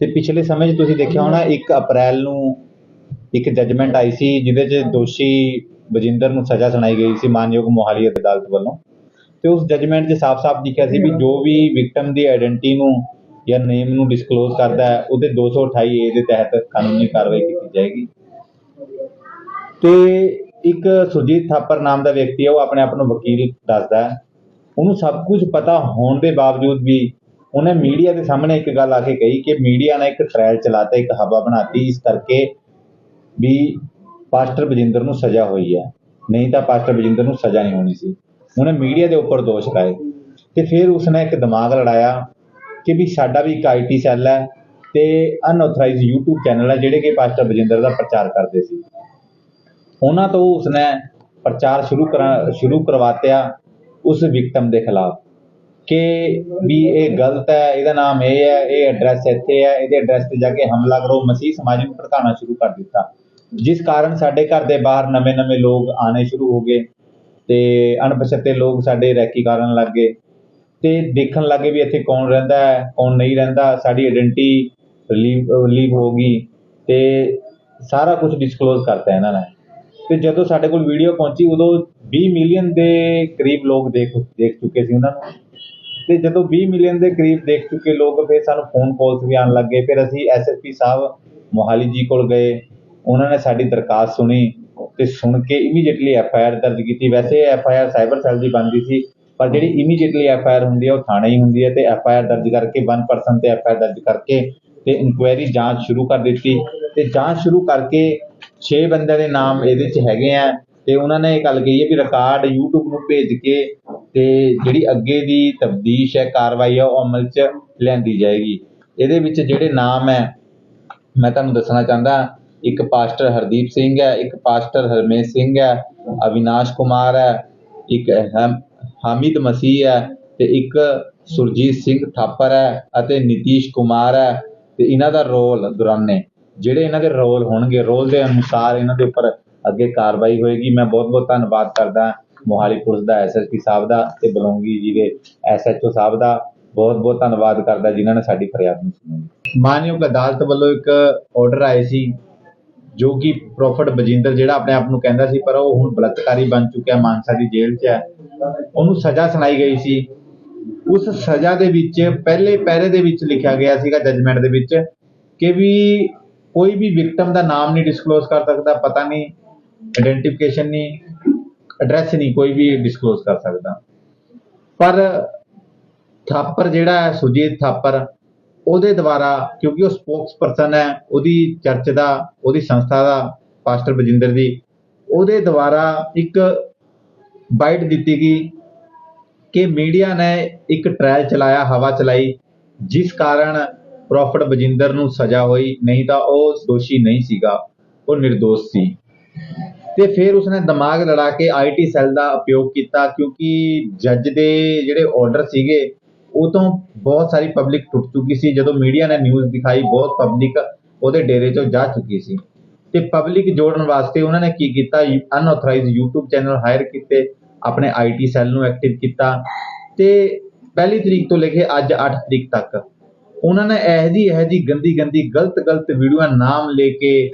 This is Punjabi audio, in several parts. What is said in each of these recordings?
ਤੇ ਪਿਛਲੇ ਸਮੇਂ 'ਚ ਤੁਸੀਂ ਦੇਖਿਆ ਹੋਣਾ 1 ਅਪ੍ਰੈਲ ਨੂੰ ਇੱਕ ਜੱਜਮੈਂਟ ਆਈ ਸੀ, ਜਿਹਦੇ 'ਚ ਦੋਸ਼ੀ ਬਜਿੰਦਰ ਨੂੰ ਸਜ਼ਾ ਸੁਣਾਈ ਗਈ ਸੀ ਮਾਨਯੋਗ ਮੋਹਾਲੀ ਅਦਾਲਤ ਵੱਲੋਂ। ਤੇ ਉਸ ਜੱਜਮੈਂਟ 'ਚ ਸਾਫ਼-ਸਾਫ਼ ਲਿਖਿਆ ਸੀ ਵੀ ਜੋ ਵੀ ਵਿਕਟਮ ਦੀ ਆਇਡੈਂਟੀ ਨੂੰ ਜਾਂ ਨੇਮ ਨੂੰ ਡਿਸਕਲੋਜ਼ ਕਰਦਾ ਹੈ, ਉਹਦੇ 228 ਏ ਦੇ ਤਹਿਤ ਕਾਨੂੰਨੀ ਕਾਰਵਾਈ ਕੀਤੀ ਜਾਏਗੀ। ਤੇ ਇੱਕ ਸੁਰਜੀਤ ਥਾਪਰ ਨਾਮ ਦਾ ਵਿਅਕਤੀ ਹੈ, ਉਹ ਆਪਣੇ ਆਪ ਨੂੰ ਵਕੀਲ ਦੱਸਦਾ ਹੈ। ਉਹਨੂੰ ਸਭ ਕੁਝ ਪਤਾ ਹੋਣ ਦੇ ਬਾਵਜੂਦ ਵੀ ਉਹਨੇ ਮੀਡੀਆ ਦੇ ਸਾਹਮਣੇ ਇੱਕ ਗੱਲ ਆ ਕੇ ਕਹੀ ਕਿ ਮੀਡੀਆ ਨੇ ਇੱਕ ਟ੍ਰਾਇਲ ਚਲਾਤਾ, ਇੱਕ ਹਵਾ ਬਣਾਤੀ, ਇਸ ਕਰਕੇ ਵੀ ਪਾਸਟਰ ਬਜਿੰਦਰ ਨੂੰ ਸਜ਼ਾ ਹੋਈ ਹੈ ਨਹੀਂ ਤਾਂ ਪਾਸਟਰ ਬਜਿੰਦਰ ਨੂੰ ਸਜ਼ਾ ਨਹੀਂ ਹੋਣੀ ਸੀ। ਉਹਨੇ ਮੀਡੀਆ ਦੇ ਉੱਪਰ ਦੋਸ਼ ਲਾਏ ਤੇ ਫਿਰ ਉਸਨੇ ਇੱਕ ਦਿਮਾਗ ਲੜਾਇਆ ਕਿ ਵੀ ਸਾਡਾ ਵੀ ਇੱਕ ਆਈਟੀ ਸੈੱਲ ਹੈ ਤੇ ਅਨਆਥੋਰਾਈਜ਼ਡ YouTube ਚੈਨਲ ਹੈ ਜਿਹੜੇ ਕਿ ਪਾਸਟਰ ਬਜਿੰਦਰ ਦਾ ਪ੍ਰਚਾਰ ਕਰਦੇ ਸੀ। ਉਹਨਾਂ ਤੋਂ ਉਸਨੇ ਪ੍ਰਚਾਰ ਸ਼ੁਰੂ ਕਰਾ, ਸ਼ੁਰੂ ਕਰਵਾਤਿਆ ਉਸ ਵਿਕਟਮ ਦੇ ਖਿਲਾਫ। ਕਿ ਵੀ ਇਹ ਗਲਤ ਹੈ, ਇਹਦਾ ਨਾਮ ਇਹ ਹੈ, ਇਹ ਐਡਰੈਸ ਇੱਥੇ ਹੈ, ਇਹਦੇ ਐਡਰੈਸ ਤੇ ਜਾ ਕੇ ਹਮਲਾ ਕਰੋ। ਮਸੀਹ ਸਮਾਜ ਨੂੰ ਭੜਕਾਉਣਾ ਸ਼ੁਰੂ ਕਰ ਦਿੱਤਾ। ਜਿਸ ਕਾਰਨ ਸਾਡੇ ਘਰ ਦੇ ਬਾਹਰ ਨਵੇਂ-ਨਵੇਂ ਲੋਕ ਆਣੇ ਸ਼ੁਰੂ ਹੋ ਗਏ ਤੇ ਅਣਪਛਾਤੇ ਲੋਕ ਸਾਡੇ ਰੈਕੀ ਕਰਨ ਲੱਗ ਗਏ ਤੇ ਦੇਖਣ ਲੱਗੇ ਵੀ ਇੱਥੇ ਕੌਣ ਰਹਿੰਦਾ ਹੈ, ਕੌਣ ਨਹੀਂ ਰਹਿੰਦਾ, ਸਾਡੀ ਆਇਡੈਂਟੀ ਰਿਲੀਵ ਰਿਲੀਵ ਹੋ ਗਈ ਤੇ ਸਾਰਾ ਕੁਝ ਡਿਸਕਲੋਜ਼ ਕਰਤਾ ਇਹਨਾਂ ਨੇ। ਤੇ ਜਦੋਂ ਸਾਡੇ ਕੋਲ ਵੀਡੀਓ ਪਹੁੰਚੀ, ਉਦੋਂ 20 ਮਿਲੀਅਨ ਦੇ ਕਰੀਬ ਲੋਕ ਦੇਖ ਦੇਖ ਚੁੱਕੇ ਸੀ ਉਹਨਾਂ ਨੂੰ। ਅਤੇ ਜਦੋਂ ਵੀਹ ਮਿਲੀਅਨ ਦੇ ਕਰੀਬ ਦੇਖ ਚੁੱਕੇ ਲੋਕ, ਫਿਰ ਸਾਨੂੰ ਫੋਨ ਕਾਲਸ ਵੀ ਆਉਣ ਲੱਗ ਗਏ। ਫਿਰ ਅਸੀਂ ਐਸ ਐਸ ਪੀ ਸਾਹਿਬ, ਮੋਹਾਲੀ ਜੀ ਕੋਲ ਗਏ। ਉਹਨਾਂ ਨੇ ਸਾਡੀ ਦਰਖਾਸਤ ਸੁਣੀ ਅਤੇ ਸੁਣ ਕੇ ਇਮੀਡੀਏਟਲੀ ਆਰ ਦਰਜ ਕੀਤੀ। ਵੈਸੇ F I R cyber cell ਦੀ ਬਣਦੀ ਸੀ, ਪਰ ਜਿਹੜੀ ਇਮੀਡੀਏਟਲੀ ਆਰ ਹੁੰਦੀ ਹੈ ਉਹ ਥਾਣੇ ਹੀ ਹੁੰਦੀ ਹੈ ਅਤੇ ਐਫ ਆਈ ਆਰ ਦਰਜ ਕਰਕੇ ਵਨ ਪਰਸਨ ਤੇ ਐਫ ਆਈ ਆਰ ਦਰਜ ਕਰਕੇ ਤੇ ਇਨਕੁਆਇਰੀ ਜਾਂਚ ਸ਼ੁਰੂ ਕਰ ਦਿੱਤੀ। ਅਤੇ ਜਾਂਚ ਸ਼ੁਰੂ ਕਰਕੇ ਛੇ ਬੰਦਿਆਂ ਦੇ ਨਾਮ ਇਹਦੇ 'ਚ ਹੈਗੇ ਹੈ ਤੇ ਉਹਨਾਂ ਨੇ ਇਹ ਗੱਲ ਕਹੀ ਹੈ ਵੀ ਰਿਕਾਰਡ ਯੂਟਿਊਬ ਨੂੰ ਭੇਜ ਕੇ ਅਤੇ ਜਿਹੜੀ ਅੱਗੇ ਦੀ ਤਬਦੀਸ਼ ਹੈ, ਕਾਰਵਾਈ ਹੈ, ਉਹ ਅਮਲ 'ਚ ਲਿਆਂਦੀ ਜਾਏਗੀ। ਇਹਦੇ ਵਿੱਚ ਜਿਹੜੇ ਨਾਮ ਹੈ, ਮੈਂ ਤੁਹਾਨੂੰ ਦੱਸਣਾ ਚਾਹੁੰਦਾ, ਇੱਕ ਪਾਸਟਰ ਹਰਦੀਪ ਸਿੰਘ ਹੈ, ਇੱਕ ਪਾਸਟਰ ਹਰਮੇਸ਼ ਸਿੰਘ ਹੈ, ਅਵਿਨਾਸ਼ ਕੁਮਾਰ ਹੈ, ਇੱਕ ਹਮ- ਹਾਮਿਦ ਮਸੀਹ ਹੈ ਅਤੇ ਇੱਕ ਸੁਰਜੀਤ ਸਿੰਘ ਥਾਪਰ ਹੈ ਅਤੇ ਨਿਤੀਸ਼ ਕੁਮਾਰ ਹੈ ਅਤੇ ਇਹਨਾਂ ਦਾ ਰੋਲ ਦੌਰਾਨੇ। ਜਿਹੜੇ ਇਹਨਾਂ ਦੇ ਰੋਲ ਹੋਣਗੇ, ਰੋਲ ਦੇ ਅਨੁਸਾਰ ਇਹਨਾਂ ਦੇ ਉੱਪਰ ਅੱਗੇ ਕਾਰਵਾਈ ਹੋਏਗੀ। ਮੈਂ ਬਹੁਤ ਬਹੁਤ ਧੰਨਵਾਦ ਕਰਦਾ ਮੋਹਾਲੀ ਪੁਲਿਸ ਦਾ ਐਸਐਸਪੀ ਸਾਹਿਬ ਦਾ ਤੇ ਬਲੌਂਗੀ ਜੀ ਦੇ ਐਸਐਚਓ ਸਾਹਿਬ ਦਾ ਬਹੁਤ ਬਹੁਤ ਧੰਨਵਾਦ ਕਰਦਾ ਜਿਨ੍ਹਾਂ ਨੇ ਸਾਡੀ ਫਰਿਆਦ ਨੂੰ ਸੁਣੀ। ਮਾਨਯੋਗ ਅਦਾਲਤ ਵੱਲੋਂ ਇੱਕ ਆਰਡਰ ਆਏ ਸੀ ਜੋ ਕਿ ਪ੍ਰੋਫਟ ਬਜਿੰਦਰ ਜਿਹੜਾ ਆਪਣੇ ਆਪ ਨੂੰ ਕਹਿੰਦਾ ਸੀ, ਪਰ ਉਹ ਹੁਣ ਬਲਾਤਕਾਰੀ ਬਣ ਚੁੱਕਿਆ, ਮਾਨਸਾ ਦੀ ਜੇਲ੍ਹ 'ਚ ਹੈ। ਉਹਨੂੰ ਸਜ਼ਾ ਸੁਣਾਈ ਗਈ ਸੀ। ਉਸ ਸਜ਼ਾ ਦੇ ਵਿੱਚ ਪਹਿਲੇ ਪੈਰੇ ਦੇ ਵਿੱਚ ਲਿਖਿਆ ਗਿਆ ਸੀਗਾ ਜੱਜਮੈਂਟ ਦੇ ਵਿੱਚ ਕਿ ਵੀ ਕੋਈ ਵੀ ਵਿਕਟਮ ਦਾ ਨਾਮ ਨਹੀਂ ਡਿਸਕਲੋਜ਼ ਕਰ ਸਕਦਾ, ਪਤਾ ਨਹੀਂ ਆਇਡੈਂਟੀਫਿਕੇਸ਼ਨ ਨਹੀਂ। ਐਡਰੈਸ ਨਹੀਂ, ਕੋਈ ਵੀ ਡਿਸਕਲੋਜ਼ ਕਰ ਸਕਦਾ। ਪਰ ਥਾਪਰ ਜਿਹੜਾ ਹੈ ਸੁਜੀਤ ਥਾਪਰ, ਉਹਦੇ ਦੁਆਰਾ, ਕਿਉਂਕਿ ਉਹ ਸਪੋਕਸਪਰਸਨ ਹੈ, ਉਹਦੀ ਚਰਚ ਦਾ, ਉਹਦੀ ਸੰਸਥਾ ਦਾ ਪਾਸਟਰ ਬਜਿੰਦਰ ਦੀ, ਉਹਦੇ ਦੁਆਰਾ ਇੱਕ ਬਾਈਟ ਦਿੱਤੀ ਗਈ ਕਿ ਮੀਡੀਆ ਨੇ ਇੱਕ ਟ੍ਰਾਇਲ ਚਲਾਇਆ, ਹਵਾ ਚਲਾਈ, ਜਿਸ ਕਾਰਨ ਪ੍ਰੋਫਟ ਬਜਿੰਦਰ ਨੂੰ ਸਜ਼ਾ ਹੋਈ, ਨਹੀਂ ਤਾਂ ਉਹ ਦੋਸ਼ੀ ਨਹੀਂ ਸੀਗਾ, ਉਹ નિર્ਦੋਸ਼ ਸੀ। ਤੇ ਫਿਰ ਉਸਨੇ ਦਿਮਾਗ ਲੜਾ ਕੇ ਆਈਟੀ ਸੈੱਲ ਦਾ ਉਪਯੋਗ ਕੀਤਾ ਕਿਉਂਕਿ ਜੱਜ ਦੇ ਜਿਹੜੇ ਆਰਡਰ ਸੀਗੇ, ਉਹ ਤੋਂ ਬਹੁਤ ਸਾਰੀ ਪਬਲਿਕ ਟੁੱਟ ਚੁੱਕੀ ਸੀ। ਜਦੋਂ ਮੀਡੀਆ ਨੇ ਨਿਊਜ਼ ਦਿਖਾਈ, ਬਹੁਤ ਪਬਲਿਕ ਉਹਦੇ ਡੇਰੇ 'ਚੋਂ ਜਾ ਚੁੱਕੀ ਸੀ। ਤੇ ਪਬਲਿਕ ਜੋੜਨ ਵਾਸਤੇ ਉਹਨਾਂ ਨੇ ਕੀ ਕੀਤਾ? ਅਨਆਥੋਰਾਈਜ਼ਡ YouTube ਚੈਨਲ ਹਾਇਰ ਕੀਤੇ, ਆਪਣੇ ਆਈਟੀ ਸੈੱਲ ਨੂੰ ਐਕਟਿਵ ਕੀਤਾ। ਤੇ ਪਹਿਲੀ ਤਰੀਕ ਤੋਂ ਲੈ ਕੇ ਅੱਜ 8 ਤਰੀਕ ਤੱਕ, ਉਹਨਾਂ ਨੇ ਇਹ ਜੀ ਇਹ ਜੀ ਗੰਦੀ ਗੰਦੀ ਗਲਤ ਗਲਤ ਵੀਡੀਓਆਂ ਨਾਮ ਲੈ ਕੇ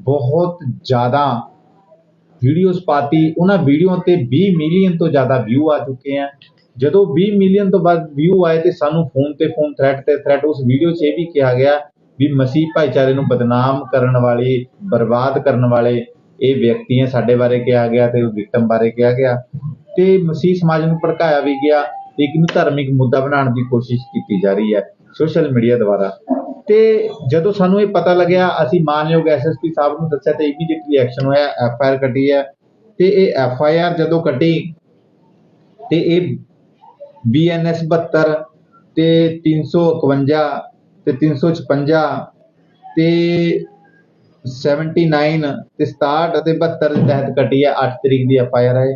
ਬਹੁਤ ਜ਼ਿਆਦਾ ਵੀਡੀਓਜ਼ ਪਾਤੀ, ਉਹਨਾਂ ਵੀਡੀਓ ਤੇ 20 ਮਿਲੀਅਨ ਤੋਂ ਜ਼ਿਆਦਾ ਵਿਊ ਆ ਚੁੱਕੇ ਆ। ਜਦੋਂ 20 ਮਿਲੀਅਨ ਤੋਂ ਵੱਧ ਵਿਊ ਆਏ ਤੇ ਸਾਨੂੰ ਫੋਨ ਤੇ ਫੋਨ ਥ੍ਰੈਟ ਤੇ ਥ੍ਰੈਟ ਉਸ ਵੀਡੀਓ 'ਚ ਇਹ ਵੀ ਕਿਹਾ ਗਿਆ ਵੀ ਮਸੀਹ ਭਾਈਚਾਰੇ ਨੂੰ ਬਦਨਾਮ ਕਰਨ ਵਾਲੇ, ਬਰਬਾਦ ਕਰਨ ਵਾਲੇ ਇਹ ਵਿਅਕਤੀ ਹੈ ਸਾਡੇ ਬਾਰੇ ਕਿਹਾ ਗਿਆ ਤੇ ਵਿਕਟਮ ਬਾਰੇ ਕਿਹਾ ਗਿਆ। ਤੇ ਮਸੀਹ ਸਮਾਜ ਨੂੰ ਭੜਕਾਇਆ ਵੀ ਗਿਆ ਤੇ ਇੱਕ ਨੂੰ ਧਾਰਮਿਕ ਮੁੱਦਾ ਬਣਾਉਣ ਦੀ ਕੋਸ਼ਿਸ਼ ਕੀਤੀ ਜਾ ਰਹੀ ਹੈ। ਸੋਸ਼ਲ ਮੀਡੀਆ ਦੁਆਰਾ ਤੇ ਜਦੋਂ ਸਾਨੂੰ ਇਹ ਪਤਾ ਲੱਗਿਆ, ਅਸੀਂ ਮਾਨਯੋਗ ਐਸਐਸਪੀ ਸਾਹਿਬ ਨੂੰ ਦੱਸਿਆ ਤੇ ਇਮੀਡੀਏਟਲੀ ਐਕਸ਼ਨ ਹੋਇਆ ਐਫ ਆਈ ਆਰ ਕੱਟੀ ਹੈ ਤੇ ਇਹ ਐਫ ਆਈ ਆਰ ਜਦੋਂ ਕੱਟੀ ਤੇ ਇਹ ਬੀਐਨਐਸ 72 ਤੇ 351 ਤੇ 356 ਤੇ 79 ਤੇ 67 ਅਤੇ 72 ਦੇ ਤਹਿਤ ਕੱਟੀ ਹੈ 8 ਤਰੀਕ ਦੀ ਐਫ ਆਈ ਆਰ ਹੈ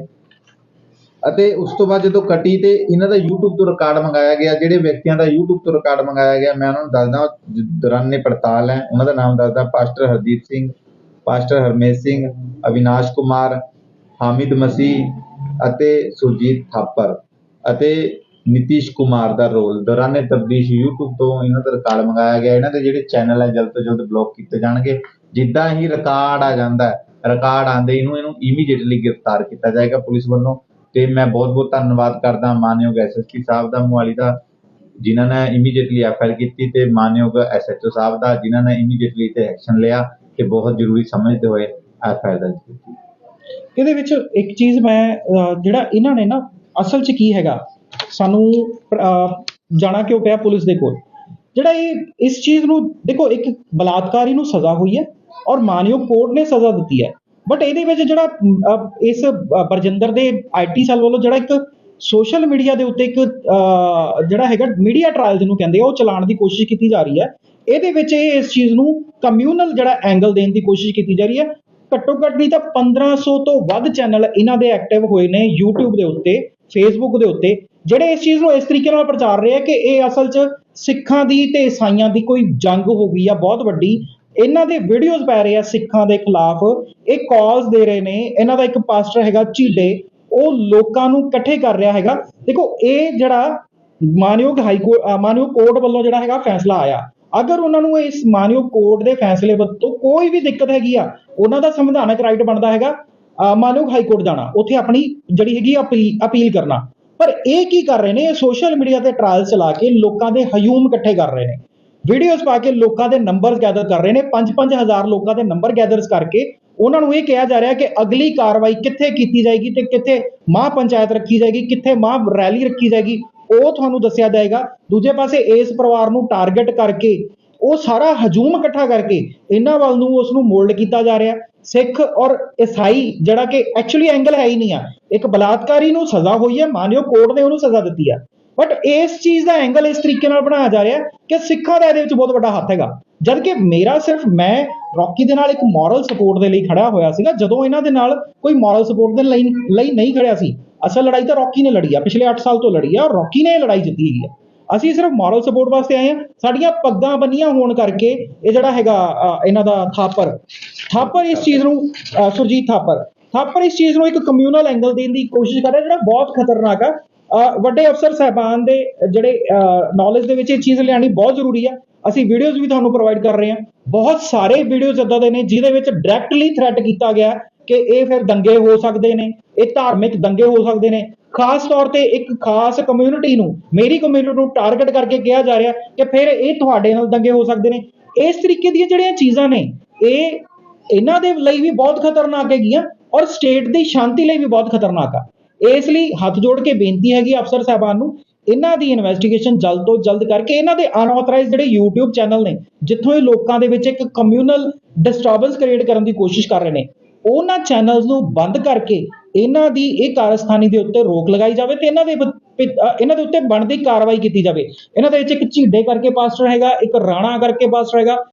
ਅਤੇ ਉਸ ਤੋਂ ਬਾਅਦ ਜਦੋਂ ਕੱਟੀ ਤੇ ਇਹਨਾਂ ਦਾ YouTube ਤੋਂ ਰਿਕਾਰਡ ਮੰਗਾਇਆ ਗਿਆ, ਜਿਹੜੇ ਵਿਅਕਤੀਆਂ ਦਾ YouTube ਤੋਂ ਰਿਕਾਰਡ ਮੰਗਾਇਆ ਗਿਆ, ਮੈਂ ਉਹਨਾਂ ਨੂੰ ਦੱਸਦਾ ਜ- ਦੌਰਾਨੇ ਪੜਤਾਲ ਹੈ, ਉਹਨਾਂ ਦਾ ਨਾਮ ਦੱਸਦਾ, ਪਾਸਟਰ ਹਰਦੀਪ ਸਿੰਘ, ਪਾਸਟਰ ਹਰਮੇਸ਼ ਸਿੰਘ, ਅਵਿਨਾਸ਼ ਕੁਮਾਰ, ਹਾਮਿਦ ਮਸੀਹ ਅਤੇ ਸੁਰਜੀਤ ਥਾਪਰ ਅਤੇ ਨਿਤੀਸ਼ ਕੁਮਾਰ ਦਾ ਰੋਲ। ਦੌਰਾਨੇ ਤਬਦੀਸ਼ YouTube ਤੋਂ ਇਹਨਾਂ ਦਾ ਰਿਕਾਰਡ ਮੰਗਾਇਆ ਗਿਆ। ਇਹਨਾਂ ਦੇ ਜਿਹੜੇ ਚੈਨਲ ਹੈ, ਜਲਦ ਤੋਂ ਜਲਦ ਬਲੌਕ ਕੀਤੇ ਜਾਣਗੇ। ਜਿੱਦਾਂ ਹੀ ਰਿਕਾਰਡ ਆ ਜਾਂਦਾ ਹੈ ਰਿਕਾਰਡ ਆਂਦੇ ਇਹਨੂੰ ਇਹਨੂੰ ਇਮੀਡੀਏਟਲੀ ਗ੍ਰਿਫਤਾਰ ਕੀਤਾ ਜਾਏਗਾ ਪੁਲਿਸ ਵੱਲੋਂ। ਤੇ ਮੈਂ ਬਹੁਤ ਬਹੁਤ ਧੰਨਵਾਦ ਕਰਦਾ ਮਾਨਯੋਗ ਐਸਐਸਪੀ ਸਾਹਿਬ ਦਾ, ਮੋਹਾਲੀ ਦਾ, ਜਿਨ੍ਹਾਂ ਨੇ ਇਮੀਡੀਏਟਲੀ ਐਫਆਈਆਰ ਕੀਤੀ ਤੇ ਮਾਨਯੋਗ ਐਸਐਚਓ ਸਾਹਿਬ ਦਾ, ਜਿਨ੍ਹਾਂ ਨੇ ਇਮੀਡੀਏਟਲੀ ਤੇ ਐਕਸ਼ਨ ਲਿਆ ਕਿ ਬਹੁਤ ਜ਼ਰੂਰੀ ਸਮਝਦੇ ਹੋਏ ਐਫਆਈਆਰ ਦਰਜ ਕੀਤੀ। ਇਹਦੇ ਵਿੱਚ ਇੱਕ ਚੀਜ਼ ਮੈਂ ਜਿਹੜਾ ਇਹਨਾਂ ਨੇ ਨਾ, ਅਸਲ 'ਚ ਕੀ ਹੈਗਾ, ਸਾਨੂੰ ਜਾਣਾ ਕਿਉਂ ਪਿਆ ਪੁਲਿਸ ਦੇ ਕੋਲ? ਜਿਹੜਾ ਇਹ, ਇਸ ਚੀਜ਼ ਨੂੰ, ਦੇਖੋ, ਇੱਕ ਬਲਾਤਕਾਰੀ ਨੂੰ ਸਜ਼ਾ ਹੋਈ ਹੈ ਔਰ ਮਾਨਯੋਗ ਕੋਰਟ ਨੇ ਸਜ਼ਾ ਦਿੱਤੀ ਹੈ। ਬਟ ਇਹਦੇ ਵਿੱਚ ਜਿਹੜਾ ਇਸ ਅਹ, ਬਰਜਿੰਦਰ ਦੇ ਆਈਟੀ ਸੈੱਲ ਵੱਲੋਂ ਜਿਹੜਾ ਇੱਕ ਸੋਸ਼ਲ ਮੀਡੀਆ ਦੇ ਉੱਤੇ ਇੱਕ ਜਿਹੜਾ ਹੈਗਾ ਮੀਡੀਆ ਟ੍ਰਾਇਲ ਜਿਹਨੂੰ ਕਹਿੰਦੇ ਆ ਉਹ ਚਲਾਉਣ ਦੀ ਕੋਸ਼ਿਸ਼ ਕੀਤੀ ਜਾ ਰਹੀ ਹੈ। ਇਹਦੇ ਵਿੱਚ ਇਹ ਇਸ ਚੀਜ਼ ਨੂੰ ਕਮਿਊਨਲ ਜਿਹੜਾ ਐਂਗਲ ਦੇਣ ਦੀ ਕੋਸ਼ਿਸ਼ ਕੀਤੀ ਜਾ ਰਹੀ ਹੈ। ਘੱਟੋ ਘੱਟ ਨਹੀਂ ਤਾਂ 1500 ਤੋਂ ਵੱਧ ਚੈਨਲ ਇਹਨਾਂ ਦੇ ਐਕਟਿਵ ਹੋਏ ਨੇ YouTube ਦੇ ਉੱਤੇ Facebook ਦੇ ਉੱਤੇ ਜਿਹੜੇ ਇਸ ਚੀਜ਼ ਨੂੰ ਇਸ ਤਰੀਕੇ ਨਾਲ ਪ੍ਰਚਾਰ ਰਹੇ ਆ ਕਿ ਇਹ ਅਸਲ 'ਚ ਸਿੱਖਾਂ ਦੀ ਤੇ ਈਸਾਈਆਂ ਦੀ ਕੋਈ ਜੰਗ ਹੋ ਗਈ ਆ ਬਹੁਤ ਵੱਡੀ ਇਹਨਾਂ ਦੇ ਵੀਡੀਓਜ਼ ਪੈ ਰਹੇ ਆ ਸਿੱਖਾਂ ਦੇ ਖਿਲਾਫ। ਇਹ ਕਾਲਸ ਦੇ ਰਹੇ ਨੇ। ਇਹਨਾਂ ਦਾ ਇੱਕ ਪਾਸਟਰ ਹੈਗਾ ਝੀਡੇ। ਉਹ ਲੋਕਾਂ ਨੂੰ ਇਕੱਠੇ ਕਰ ਰਿਹਾ ਹੈਗਾ। ਦੇਖੋ, ਇਹ ਜਿਹੜਾ ਮਾਨਯੋਗ ਹਾਈ ਕੋਰਟ ਮਾਨਯੋਗ ਕੋਰਟ ਵੱਲੋਂ ਜਿਹੜਾ ਹੈਗਾ ਫੈਸਲਾ ਆਇਆ। ਅਗਰ ਉਹਨਾਂ ਨੂੰ ਇਸ ਮਾਨਯੋਗ ਕੋਰਟ ਦੇ ਫੈਸਲੇ ਵੱਲ ਤੋਂ ਕੋਈ ਵੀ ਦਿੱਕਤ ਹੈਗੀ ਆ, ਉਹਨਾਂ ਦਾ ਸੰਵਿਧਾਨਕ ਰਾਈਟ ਬਣਦਾ ਹੈਗਾ। ਮਾਨਯੋਗ ਹਾਈ ਕੋਰਟ ਜਾਣਾ। ਉੱਥੇ ਆਪਣੀ ਜਿਹੜੀ ਹੈਗੀ ਅਪੀਲ ਅਪੀਲ ਕਰਨਾ। ਪਰ ਇਹ ਕੀ ਕਰ ਰਹੇ ਨੇ? ਇਹ ਸੋਸ਼ਲ ਮੀਡੀਆ ਤੇ ਟ੍ਰਾਇਲ ਚਲਾ ਕੇ ਲੋਕਾਂ ਦੇ ਹਯੂਮ ਇਕੱਠੇ ਕਰ ਰਹੇ ਨੇ। ਵੀਡੀਓਜ਼ ਪਾ ਕੇ ਲੋਕਾਂ ਦੇ ਨੰਬਰਸ ਗੈਦਰ ਕਰ ਰਹੇ ਨੇ 5-5000 ਲੋਕਾਂ ਦੇ ਨੰਬਰ ਗੈਦਰਸ ਕਰਕੇ ਉਹਨਾਂ ਨੂੰ ਇਹ ਕਿਹਾ ਜਾ ਰਿਹਾ ਕਿ ਅਗਲੀ ਕਾਰਵਾਈ ਕਿੱਥੇ ਕੀਤੀ ਜਾਏਗੀ ਤੇ ਕਿੱਥੇ ਮਹਾਂ ਪੰਚਾਇਤ ਰੱਖੀ ਜਾਏਗੀ, ਕਿੱਥੇ ਮਾਂ ਰੈਲੀ ਰੱਖੀ ਜਾਏਗੀ, ਉਹ ਤੁਹਾਨੂੰ ਦੱਸਿਆ ਜਾਏਗਾ। ਦੂਜੇ ਪਾਸੇ ਇਸ ਪਰਿਵਾਰ ਨੂੰ ਟਾਰਗੇਟ ਕਰਕੇ ਉਹ ਸਾਰਾ ਹਜੂਮ ਇਕੱਠਾ ਕਰਕੇ ਇਹਨਾਂ ਵੱਲ ਨੂੰ ਉਸ ਨੂੰ ਮੋਲਡ ਕੀਤਾ ਜਾ ਰਿਹਾ। ਸਿੱਖ ਔਰ ਈਸਾਈ, ਜਿਹੜਾ ਕਿ ਐਕਚੁਅਲੀ ਐਂਗਲ ਹੈ ਹੀ ਨਹੀਂ ਆ। ਇੱਕ ਬਲਾਤਕਾਰੀ ਨੂੰ ਸਜ਼ਾ ਹੋਈ ਹੈ, ਮਾਨਿਓ ਕੋਰਟ ਨੇ ਉਹਨੂੰ ਸਜ਼ਾ ਦਿੱਤੀ ਆ। ਬਟ ਇਸ ਚੀਜ਼ ਦਾ ਐਂਗਲ ਇਸ ਤਰੀਕੇ ਨਾਲ ਬਣਾਇਆ ਜਾ ਰਿਹਾ ਕਿ ਸਿੱਖਾਂ ਦਾ ਇਹਦੇ ਵਿੱਚ ਬਹੁਤ ਵੱਡਾ ਹੱਥ ਹੈਗਾ। ਜਦ ਕਿ ਮੇਰਾ ਸਿਰਫ ਮੈਂ ਰੌਕੀ ਦੇ ਨਾਲ ਇੱਕ ਮੋਰਲ ਸਪੋਰਟ ਦੇ ਲਈ ਖੜਾ ਹੋਇਆ ਸੀਗਾ, ਜਦੋਂ ਇਹਨਾਂ ਦੇ ਨਾਲ ਕੋਈ ਮੋਰਲ ਸਪੋਰਟ ਦੇ ਲਈ ਲਈ ਨਹੀਂ ਖੜਿਆ ਸੀ, ਅਸਲ ਲੜਾਈ ਤਾਂ ਰੌਕੀ ਨੇ ਲੜੀ ਆ, ਪਿਛਲੇ 8 ਸਾਲ ਤੋਂ ਲੜੀ ਆ, ਔਰ ਰੌਕੀ ਨੇ ਇਹ ਲੜਾਈ ਜਿੱਤੀ ਹੈਗੀ ਆ। ਅਸੀਂ ਸਿਰਫ ਮੋਰਲ ਸਪੋਰਟ ਵਾਸਤੇ ਆਏ ਹਾਂ ਸਾਡੀਆਂ ਪੱਗਾਂ ਬੰਨੀਆਂ ਹੋਣ ਕਰਕੇ ਇਹ ਜਿਹੜਾ ਹੈਗਾ ਇਹਨਾਂ ਦਾ ਥਾਪਰ ਥਾਪਰ ਇਸ ਚੀਜ਼ ਨੂੰ ਸੁਰਜੀਤ ਥਾਪਰ ਥਾਪਰ ਇਸ ਚੀਜ਼ ਨੂੰ ਇੱਕ ਕਮਿਊਨਲ ਐਂਗਲ ਦੇਣ ਦੀ ਕੋਸ਼ਿਸ਼ ਕਰ ਰਿਹਾ, ਜਿਹੜਾ ਬਹੁਤ ਖਤਰਨਾਕ ਆ ਵੱਡੇ ਅਫਸਰ ਸਹਿਬਾਨ ਦੇ ਜਿਹੜੇ ਨੌਲੇਜ ਦੇ ਵਿੱਚ ਇਹ ਚੀਜ਼ ਲਿਆਣੀ ਬਹੁਤ ਜ਼ਰੂਰੀ ਆ। ਅਸੀਂ ਵੀਡੀਓਜ਼ ਵੀ ਤੁਹਾਨੂੰ ਪ੍ਰੋਵਾਈਡ ਕਰ ਰਹੇ ਹਾਂ। ਬਹੁਤ ਸਾਰੇ ਵੀਡੀਓਜ਼ ਇਦਾਂ ਦੇ ਨੇ ਜਿਹਦੇ ਵਿੱਚ ਡਾਇਰੈਕਟਲੀ ਥ੍ਰੈਟ ਕੀਤਾ ਗਿਆ ਕਿ ਇਹ ਫਿਰ ਦੰਗੇ ਹੋ ਸਕਦੇ ਨੇ, ਇਹ ਧਾਰਮਿਕ ਦੰਗੇ ਹੋ ਸਕਦੇ ਨੇ। ਖਾਸ ਤੌਰ ਤੇ ਇੱਕ ਖਾਸ ਕਮਿਊਨਿਟੀ ਨੂੰ, ਮੇਰੀ ਕਮਿਊਨਿਟੀ ਨੂੰ ਟਾਰਗੇਟ ਕਰਕੇ ਕਿਹਾ ਜਾ ਰਿਹਾ ਕਿ ਫਿਰ ਇਹ ਤੁਹਾਡੇ ਨਾਲ ਦੰਗੇ ਹੋ ਸਕਦੇ ਨੇ। ਇਸ ਤਰੀਕੇ ਦੀਆਂ ਜਿਹੜੀਆਂ ਚੀਜ਼ਾਂ ਨੇ, ਇਹ ਇਹਨਾਂ ਦੇ ਲਈ ਵੀ ਬਹੁਤ ਖਤਰਨਾਕ ਹੈਗੀਆਂ ਔਰ ਸਟੇਟ ਦੀ ਸ਼ਾਂਤੀ ਲਈ ਵੀ ਬਹੁਤ ਖਤਰਨਾਕ ਆ। ਇਸ ਲਈ ਹੱਥ ਜੋੜ ਕੇ ਬੇਨਤੀ ਹੈਗੀ ਅਫਸਰ ਸਾਹਿਬਾਨ ਨੂੰ, ਇਹਨਾਂ ਦੀ ਇਨਵੈਸਟੀਗੇਸ਼ਨ ਜਲਦ ਤੋਂ ਜਲਦ ਕਰਕੇ, ਇਹਨਾਂ ਦੇ ਅਨਆਥੋਰਾਈਜ਼ਡ ਜਿਹੜੇ YouTube ਚੈਨਲ ਨੇ, ਜਿੱਥੋਂ ਇਹ ਲੋਕਾਂ ਦੇ ਵਿੱਚ ਇੱਕ ਕਮਿਊਨਲ ਡਿਸਟਰਬੈਂਸ ਕ੍ਰੀਏਟ ਕਰਨ ਦੀ ਕੋਸ਼ਿਸ਼ ਕਰ ਰਹੇ ਨੇ, ਉਹਨਾਂ ਚੈਨਲਸ ਨੂੰ ਬੰਦ ਕਰਕੇ ਇਹਨਾਂ ਦੀ ਇਹ ਕਾਰਸਥਾਨੀ ਦੇ ਉੱਤੇ ਰੋਕ ਲਗਾਈ ਜਾਵੇ ਤੇ ਇਹਨਾਂ ਦੇ ਇਹਨਾਂ ਦੇ ਉੱਤੇ ਬਣਦੀ ਕਾਰਵਾਈ ਕੀਤੀ ਜਾਵੇ। ਇਹਨਾਂ ਦੇ ਵਿੱਚ ਇੱਕ ਝੀਡੇ ਕਰਕੇ ਪਾਸਟਰ ਹੈਗਾ, ਇੱਕ ਰਾਣਾ ਕਰਕੇ ਪਾਸਟਰ ਹੈਗਾ